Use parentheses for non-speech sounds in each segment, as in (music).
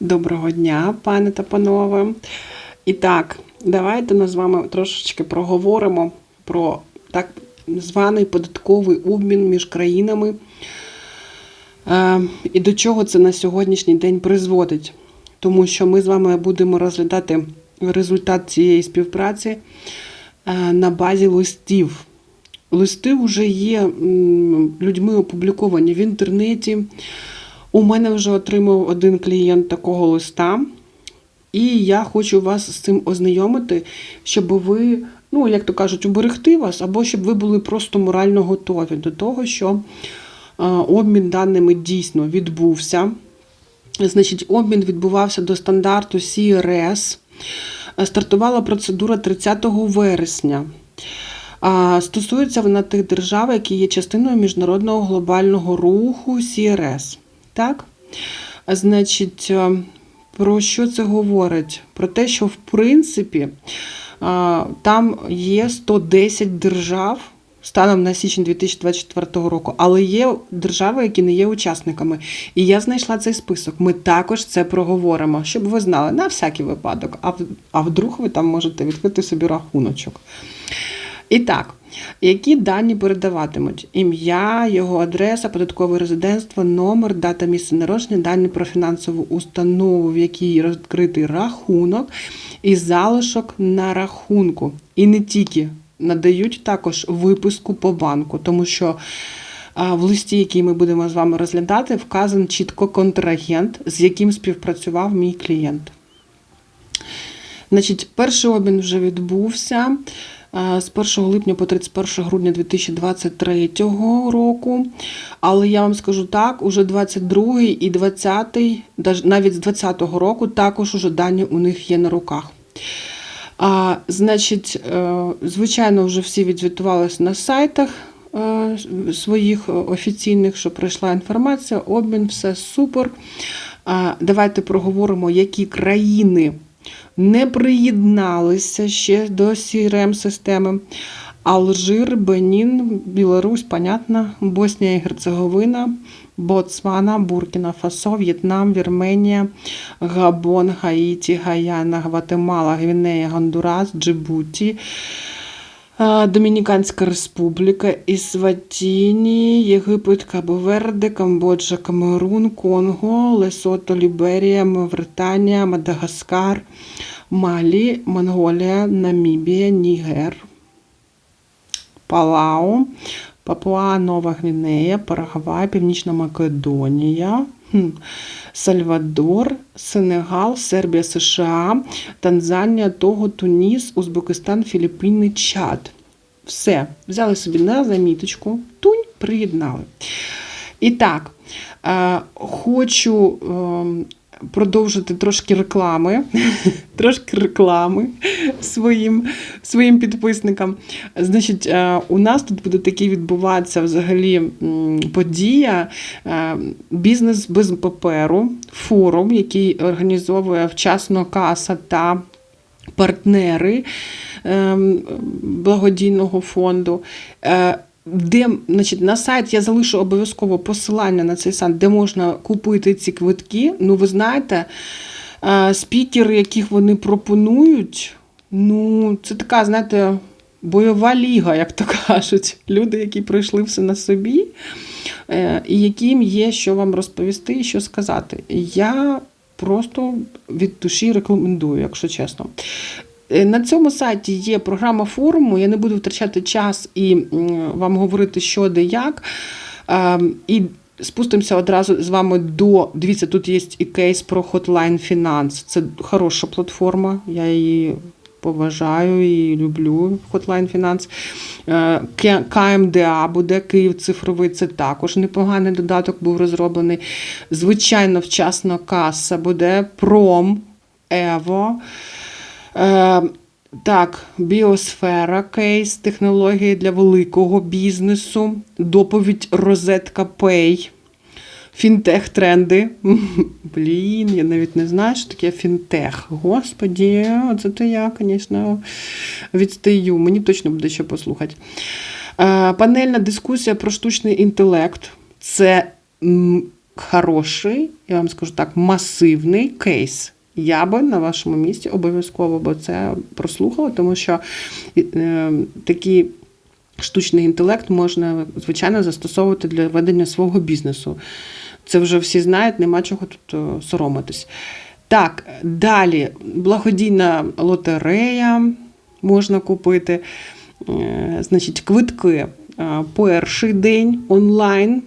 Доброго дня, пане та панове. І так, давайте ми з вами трошечки проговоримо про так званий податковий обмін між країнами е, і до чого це на сьогоднішній день призводить. Тому що ми з вами будемо розглядати результат цієї співпраці е, на базі листів. Листи вже є людьми опубліковані в інтернеті. У мене вже отримав один клієнт такого листа, і я хочу вас з цим ознайомити, щоб ви, ну, як то кажуть, уберегти вас, або щоб ви були просто морально готові до того, що е, обмін даними дійсно відбувся. Значить, обмін відбувався до стандарту CRS. Стартувала процедура 30 вересня. Стосується вона тих держав, які є частиною міжнародного глобального руху CRS. Так? Значить, е, про що це говорить? Про те, що в принципі там є 110 держав станом на січень 2024 року, але є держави, які не є учасниками. І я знайшла цей список. Ми також це проговоримо, щоб ви знали на всякий випадок. А, а вдруг ви там можете відкрити собі рахуночок. І так, які дані передаватимуть? Ім'я, його адреса, податкове резидентство, номер, дата місця народження, дані про фінансову установу, в якій розкритий рахунок, і залишок на рахунку. І не тільки надають також виписку по банку, тому що в листі, який ми будемо з вами розглядати, вказан чітко контрагент, з яким співпрацював мій клієнт. Значить, перший обмін вже відбувся з 1 липня по 31 грудня 2023 року. Але я вам скажу так, уже 22 і 20, даж- навіть з 20 року також уже дані у них є на руках. А, значить, е, звичайно, вже всі відзвітувалися на сайтах е, своїх е, офіційних, що прийшла інформація, обмін, все супер. Давайте проговоримо, які країни не приєдналися ще до crm системи. Алжир, Бенін, Білорусь, понятно, Боснія і Герцеговина, Боцвана, Буркіна Фасо, В'єтнам, Вірменія, Габон, Гаїті, Гаяна, Гватемала, Гвінея, Гондурас, Джибуті, Домініканська Республіка, Ісватіні, Єгипет, Кабоверде, Камбоджа, Камерун, Конго, Лесото, Ліберія, Мавританія, Мадагаскар, Малі, Монголія, Намібія, Нігер, Палау, Папуа Нова Гвінея, Парагвай, Північна Македонія, Сальвадор, Сенегал, Сербія, США, Танзанія, Того, Туніс, Узбекистан, Філіппіни, Чад. Все, взяли собі на заміточку, тунь, приєднали. І так, е, хочу е, продовжити трошки реклами, (laughs) трошки реклами своїм, своїм підписникам. Значить, е, у нас тут буде такий відбуватися взагалі подія е, бізнес без паперу, форум, який організовує вчасно каса та партнери ем, благодійного фонду. Де, значить, на сайт я залишу обов'язково посилання на цей сайт, де можна купити ці квитки. Ну, ви знаєте, е, спікери, яких вони пропонують, ну, це така, знаєте, бойова ліга, як то кажуть. Люди, які пройшли все на собі, е, і яким є що вам розповісти і що сказати. Я просто від душі рекомендую, якщо чесно. Е, На цьому сайті є програма форуму. Я не буду втрачати час і вам говорити, що де як. Ем, І спустимося одразу з вами до. Дивіться, тут є і кейс про Hotline Finance. Це хороша платформа. Я її поважаю і люблю Hotline Finance. Е, КМДА буде Київ цифровий. Це також непоганий додаток був розроблений. Звичайно, вчасна каса буде Пром, Ево. Е, так, біосфера, кейс, технології для великого бізнесу, доповідь Розетка Пей, фінтех тренди. (laughs) Блін, я навіть не знаю, що таке фінтех. Господі, оце то я, звісно, відстаю. Мені точно буде що послухати. Е, панельна дискусія про штучний інтелект. Це хороший, я вам скажу так, масивний кейс. Я би на вашому місці обов'язково би це прослухала, тому що е, такі штучний інтелект можна, звичайно, застосовувати для ведення свого бізнесу. Це вже всі знають, нема чого тут е, соромитись. Так, далі благодійна лотерея можна купити. Е, Значить, квитки перший день онлайн,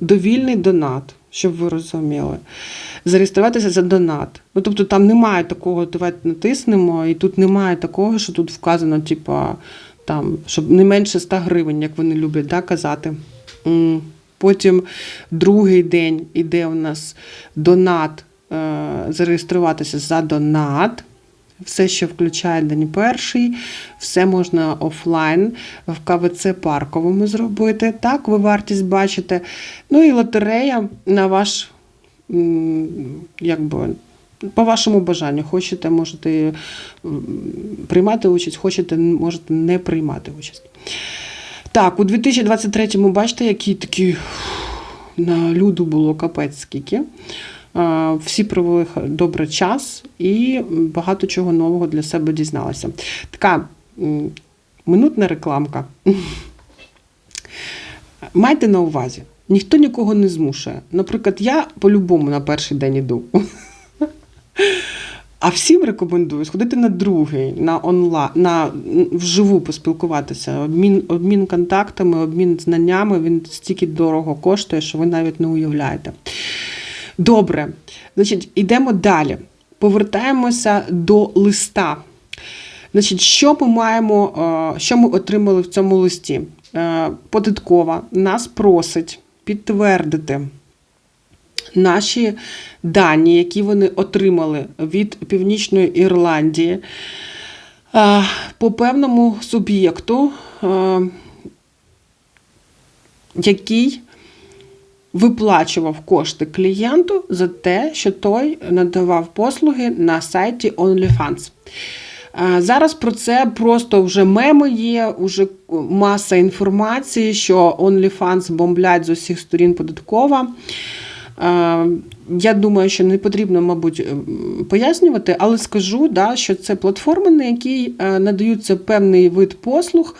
довільний донат, щоб ви розуміли. Зареєструватися за донат. Ну, тобто там немає такого, давайте натиснемо, і тут немає такого, що тут вказано, типа, там, щоб не менше 100 гривень, як вони люблять да, казати. Потім другий день іде у нас донат, е, зареєструватися за донат. Все, що включає день перший, все можна офлайн в КВЦ парковому зробити. Так, ви вартість бачите. Ну і лотерея на ваш, якби, по вашому бажанню. Хочете, можете приймати участь, хочете, можете не приймати участь. Так, у 2023-му, бачите, який такий на люду було капець скільки. А, Всі провели добре час і багато чого нового для себе дізналися. Така минутна рекламка. (laughs) Майте на увазі, ніхто нікого не змушує. Наприклад, я по-любому на перший день іду. (laughs) А всім рекомендую сходити на другий, на онлайн, на вживу поспілкуватися. Обмін, обмін контактами, обмін знаннями. Він стільки дорого коштує, що ви навіть не уявляєте. Добре, значить, йдемо далі. Повертаємося до листа. Значить, що ми маємо, е, що ми отримали в цьому листі? Е, Податкова нас просить підтвердити наші дані, які вони отримали від Північної Ірландії е, по певному суб'єкту, який виплачував кошти клієнту за те, що той надавав послуги на сайті OnlyFans. Зараз про це просто вже меми є, вже маса інформації, що OnlyFans бомблять з усіх сторін податкова. Я думаю, що не потрібно, мабуть, пояснювати, але скажу, да, що це платформи, на які е, надаються певний вид послуг.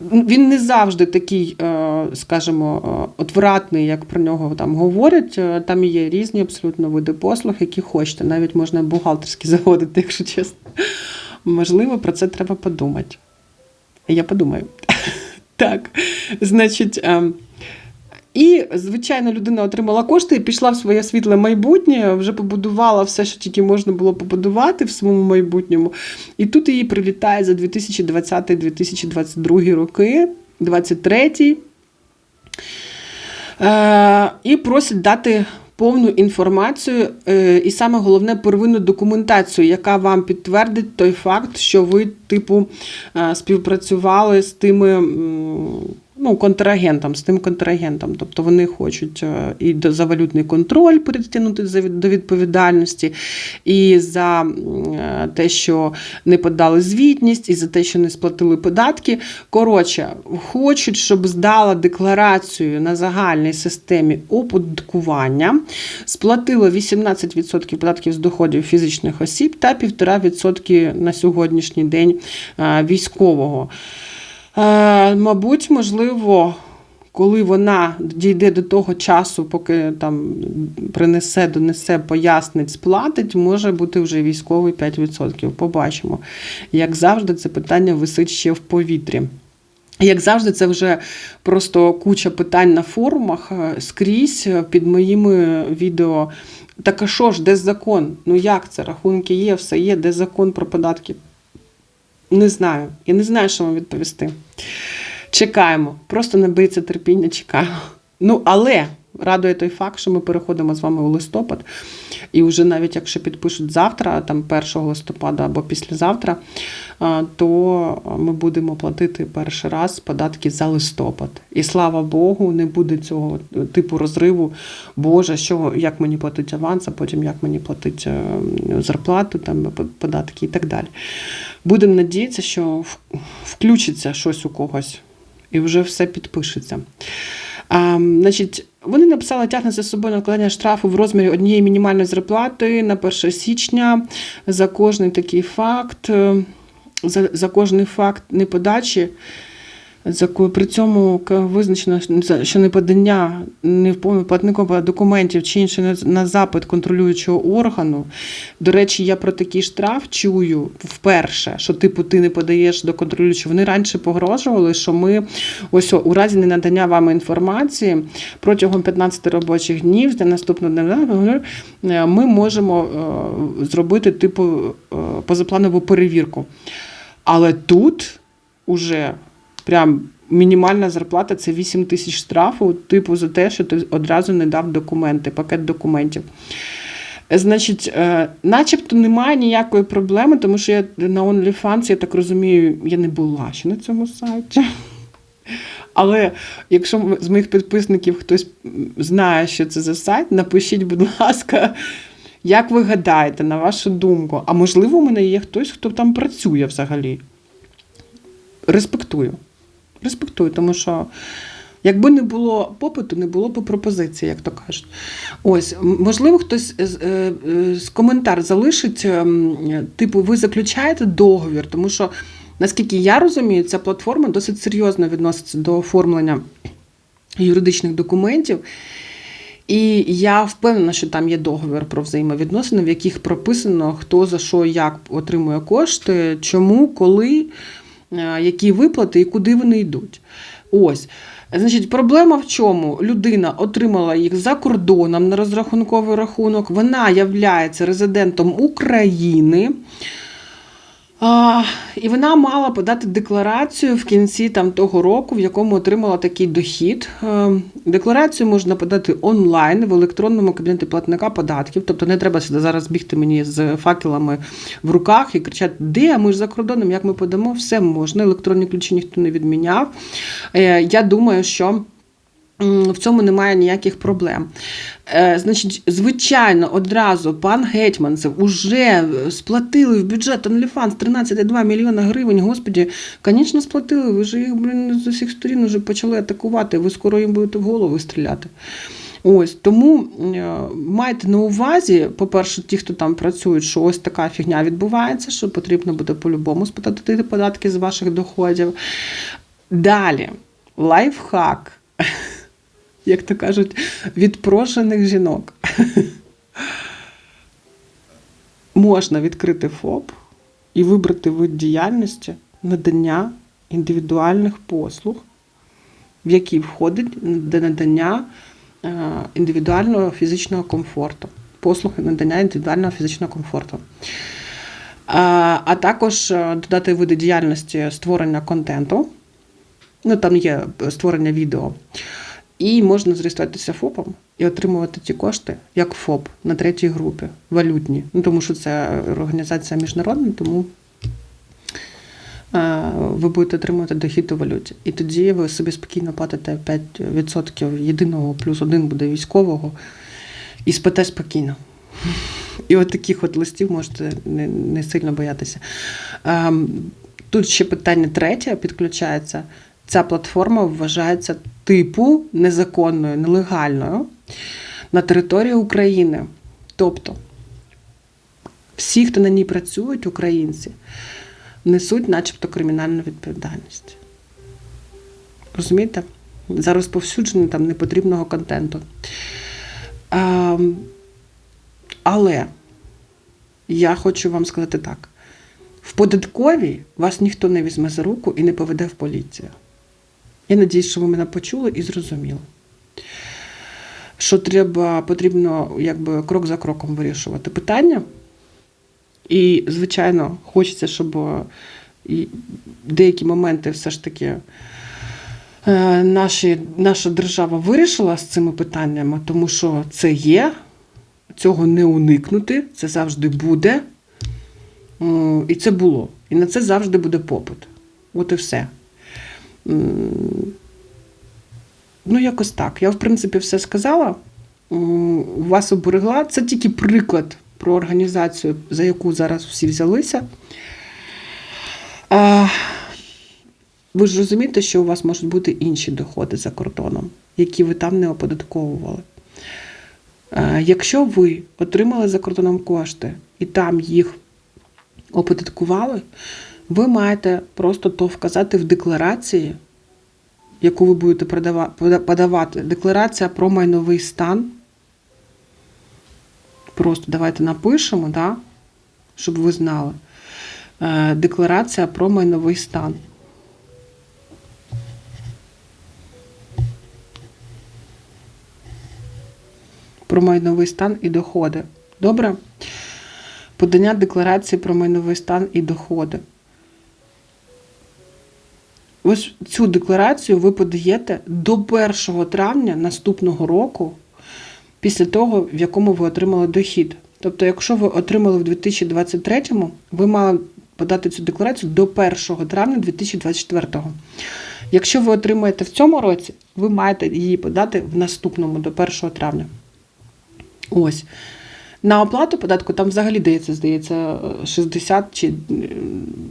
Він не завжди такий, е, скажімо, е, отвратний, як про нього там говорять. Е, Там є різні абсолютно види послуг, які хочете. Навіть можна бухгалтерські (laughs) заводити, якщо чесно. Можливо, про це треба подумати. Я подумаю. (laughs) Так, значить. І, звичайно, людина отримала кошти і пішла в своє світле майбутнє, вже побудувала все, що тільки можна було побудувати в своєму майбутньому. І тут її привітає за 2020-2022 роки, 23 Е, і просить дати повну інформацію, е, і саме головне первинну документацію, яка вам підтвердить той факт, що ви, типу, е, співпрацювали з тими. Ну, контрагентом, з тим контрагентом. Тобто вони хочуть е, і за валютний контроль притягнути до відповідальності, і за е, те, що не подали звітність, і за те, що не сплатили податки. Коротше, хочуть, щоб здала декларацію на загальній системі оподаткування, сплатила 18% податків з доходів фізичних осіб та 1,5% на сьогоднішній день е, військового. Е, Мабуть, можливо, коли вона дійде до того часу, поки там принесе, донесе, пояснить, сплатить, може бути вже військовий 5%. Побачимо. Як завжди, це питання висить ще в повітрі. Як завжди, це вже просто куча питань на форумах е, скрізь е, під моїми відео. Так а що ж, де закон? Ну як це? Рахунки є, все є, де закон про податки? Не знаю. Я не знаю, що вам відповісти. Чекаємо. Просто наберіться терпіння, чекаємо. Ну, але радує той факт, що ми переходимо з вами у листопад. І вже навіть якщо підпишуть завтра, там 1 листопада або післязавтра, то ми будемо платити перший раз податки за листопад. І слава Богу, не буде цього типу розриву. Боже, що як мені платить аванс, а потім як мені платить е, зарплату, там податки і так далі. Будемо надіятися, що включиться щось у когось. і вже все підпишеться. А, значить, вони написали тягне за собою накладення штрафу в розмірі однієї мінімальної зарплати на 1 січня за кожний такий факт, е, за, за кожний факт неподачі. При цьому визначено, що неподання неповним платником документів чи інше на- запит контролюючого органу. До речі, я про такий штраф чую вперше, що типу ти не подаєш до контролюючого. Вони раніше погрожували, що ми ось у разі ненадання вам інформації протягом 15 робочих днів з наступного дня е, ми можемо е, зробити типу е, позапланову перевірку. Але тут уже прям мінімальна зарплата це 8 тисяч штрафу, типу, за те, що ти одразу не дав документи, пакет документів. Значить, е, начебто немає ніякої проблеми, тому що я на OnlyFans, я так розумію, я не була ще на цьому сайті. Але якщо з моїх підписників хтось знає, що це за сайт, напишіть, будь ласка, як ви гадаєте, на вашу думку, а можливо, у мене є хтось, хто там працює взагалі. Респектую. Респектую, тому що якби не було попиту, не було б пропозиції, як то кажуть. Ось, можливо, хтось з, е, е, коментар залишить, ем, типу, ви заключаєте договір, тому що, наскільки я розумію, ця платформа досить серйозно відноситься до оформлення юридичних документів. І я впевнена, що там є договір про взаємовідносини, в яких прописано, хто за що як отримує кошти, чому, коли, які виплати і куди вони йдуть. Ось. Значить, проблема в чому? Людина отримала їх за кордоном на розрахунковий рахунок, вона являється резидентом України. А, і вона мала подати декларацію в кінці там, того року, в якому отримала такий дохід. Е, Декларацію можна подати онлайн в електронному кабінеті платника податків. Тобто не треба сюди зараз бігти мені з факелами в руках і кричати, де ми ж за кордоном, як ми подамо, все можна. Електронні ключі ніхто не відміняв. Е, Я думаю, що. В цьому немає ніяких проблем. Е, значить, звичайно, одразу пан Гетьманцев уже сплатили в бюджет OnlyFans 13,2 мільйона гривень. Господі, звісно, сплатили. Ви ж їх, блін, з усіх сторін вже почали атакувати. Ви скоро їм будете в голову стріляти. Ось тому е, майте на увазі, по-перше, ті, хто там працюють, що ось така фігня відбувається, що потрібно буде по-любому сплатити податки з ваших доходів. Далі, лайфхак як то кажуть, відпрошених жінок. Можна відкрити ФОП і вибрати вид діяльності надання індивідуальних послуг, в які входить надання е, індивідуального фізичного комфорту, послуги надання індивідуального фізичного комфорту. А, а також е, додати види діяльності створення контенту. Ну, там є створення відео. І можна зареєструватися ФОПом і отримувати ті кошти як ФОП на третій групі, валютні. Ну, тому що це організація міжнародна, тому е, ви будете отримувати дохід у валюті. І тоді ви собі спокійно платите 5% єдиного, плюс один буде військового, і спите спокійно. І от таких от листів можете не, не сильно боятися. Ем, Тут ще питання третє підключається. Ця платформа вважається типу незаконною, нелегальною на території України. Тобто всі, хто на ній працюють, українці, несуть начебто кримінальну відповідальність. Розумієте? За розповсюдження там непотрібного контенту. А, але я хочу вам сказати так: в податковій вас ніхто не візьме за руку і не поведе в поліцію. Я надіюсь, що ви мене почули і зрозуміли. Що треба, потрібно якби крок за кроком вирішувати питання. І, звичайно, хочеться, щоб е, деякі моменти все ж таки е, наші, наша держава вирішила з цими питаннями, тому що це є, цього не уникнути, це завжди буде. І це було. І на це завжди буде попит. От і все. Ну, якось так. Я, в принципі, все сказала. Вас оберегла. Це тільки приклад про організацію, за яку зараз всі взялися. Ви ж розумієте, що у вас можуть бути інші доходи за кордоном, які ви там не оподатковували. Якщо ви отримали за кордоном кошти і там їх оподаткували, ви маєте просто то вказати в декларації, яку ви будете подавати. Декларація про майновий стан. Просто давайте напишемо, да, щоб ви знали. Е, Декларація про майновий стан. Про майновий стан і доходи. Добре? Подання декларації про майновий стан і доходи. Ось цю декларацію ви подаєте до 1 травня наступного року, після того, в якому ви отримали дохід. Тобто, якщо ви отримали в 2023-му, ви мали подати цю декларацію до 1 травня 2024. Якщо ви отримаєте в цьому році, ви маєте її подати в наступному до 1 травня. Ось. На оплату податку там взагалі дається, здається, 60 чи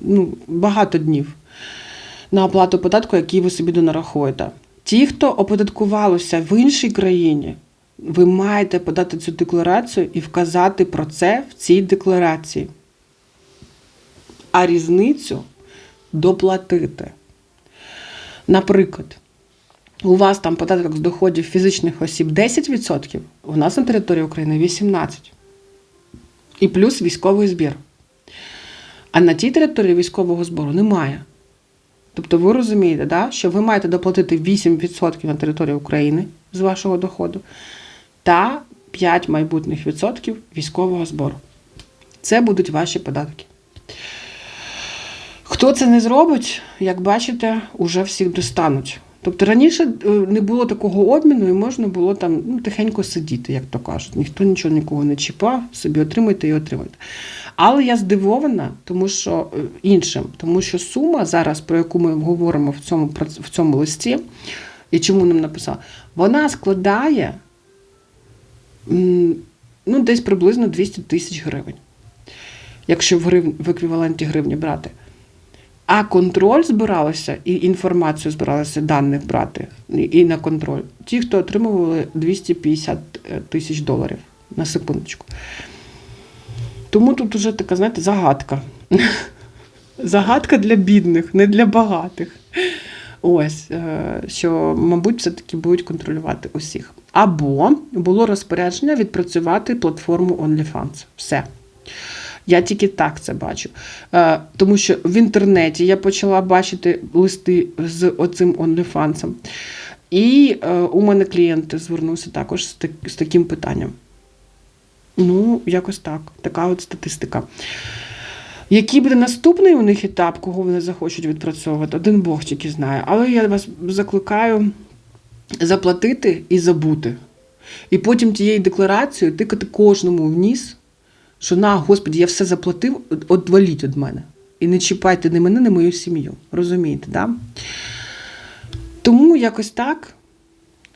ну, багато днів на оплату податку, який ви собі донарахуєте. Ті, хто оподаткувалося в іншій країні, ви маєте подати цю декларацію і вказати про це в цій декларації. А різницю доплатити. Наприклад, у вас там податок з доходів фізичних осіб 10%, у нас на території України 18%. І плюс військовий збір. А на тій території військового збору немає. Тобто ви розумієте, да, що ви маєте доплатити 8% на території України з вашого доходу та 5 майбутніх відсотків військового збору. Це будуть ваші податки. Хто це не зробить, як бачите, уже всіх достануть. Тобто раніше е, не було такого обміну і можна було там ну, тихенько сидіти, як то кажуть. Ніхто нічого нікого не чіпав, собі отримайте і отримайте. Але я здивована, тому що е, іншим, тому що сума зараз, про яку ми говоримо в цьому, в цьому листі, і чому нам написали, вона складає ну, десь приблизно 200 тисяч гривень, якщо в, грив... в еквіваленті гривні брати. А контроль збиралося, і інформацію збиралося даних брати і на контроль. Ті, хто отримували 250 тисяч доларів на секундочку. Тому тут уже така, знаєте, загадка. (laughs) Загадка для бідних, не для багатих. Ось, е, що, мабуть, все-таки будуть контролювати усіх. Або було розпорядження відпрацювати платформу OnlyFans. Все. Я тільки так це бачу. Е, Тому що в інтернеті я почала бачити листи з оцим OnlyFans. І е, у мене клієнт звернувся також з, так, з таким питанням. Ну, якось так. Така от статистика. Який буде наступний у них етап, кого вони захочуть відпрацьовувати, один Бог тільки знає. Але я вас закликаю заплатити і забути. І потім тією декларацією тикати кожному в ніс, що на, Господі, я все заплатив, одваліть від мене. І не чіпайте ні мене, ні мою сім'ю. Розумієте, да? Тому якось так.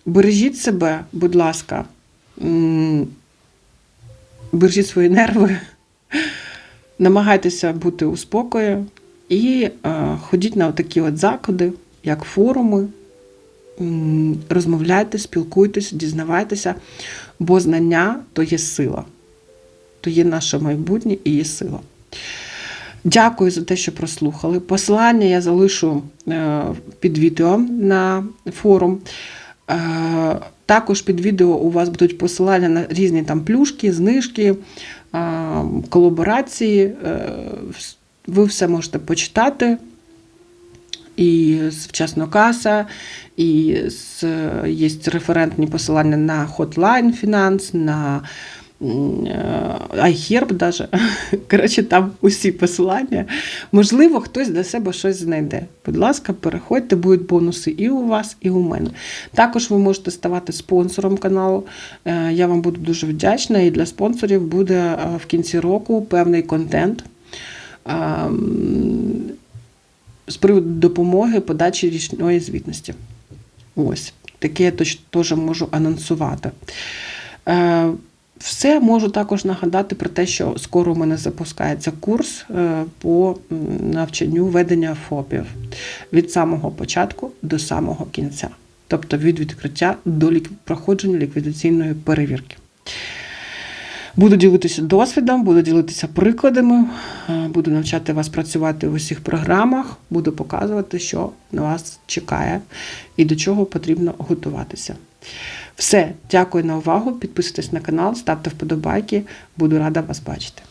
Бережіть себе, будь ласка, бережіть свої нерви, намагайтеся бути у спокої і е, ходіть на такі от заходи, як форуми. Розмовляйте, спілкуйтесь, дізнавайтеся, бо знання то є сила, то є наше майбутнє і є сила. Дякую за те, що прослухали. Посилання я залишу е, під відео на форум. Е, Також під відео у вас будуть посилання на різні там плюшки, знижки, е, колаборації. Ви все можете почитати. І з вчасно каса, і з, є референтні посилання на Hotline Finance, на iHerb даже. (laughs) Коротше, там усі посилання. Можливо, хтось для себе щось знайде. Будь ласка, переходьте, будуть бонуси і у вас, і у мене. Також ви можете ставати спонсором каналу. Е, Я вам буду дуже вдячна. І для спонсорів буде е, в кінці року певний контент. Ем, з приводу допомоги подачі річної звітності. Ось, таке я теж можу анонсувати. Все можу також нагадати про те, що скоро у мене запускається курс е, по навчанню ведення ФОПів від самого початку до самого кінця, тобто від відкриття до проходження ліквідаційної перевірки. Буду ділитися досвідом, буду ділитися прикладами, е, буду навчати вас працювати в усіх програмах, буду показувати, що на вас чекає і до чого потрібно готуватися. Все, дякую на увагу. Підписуйтесь на канал, ставте вподобайки. Буду рада вас бачити.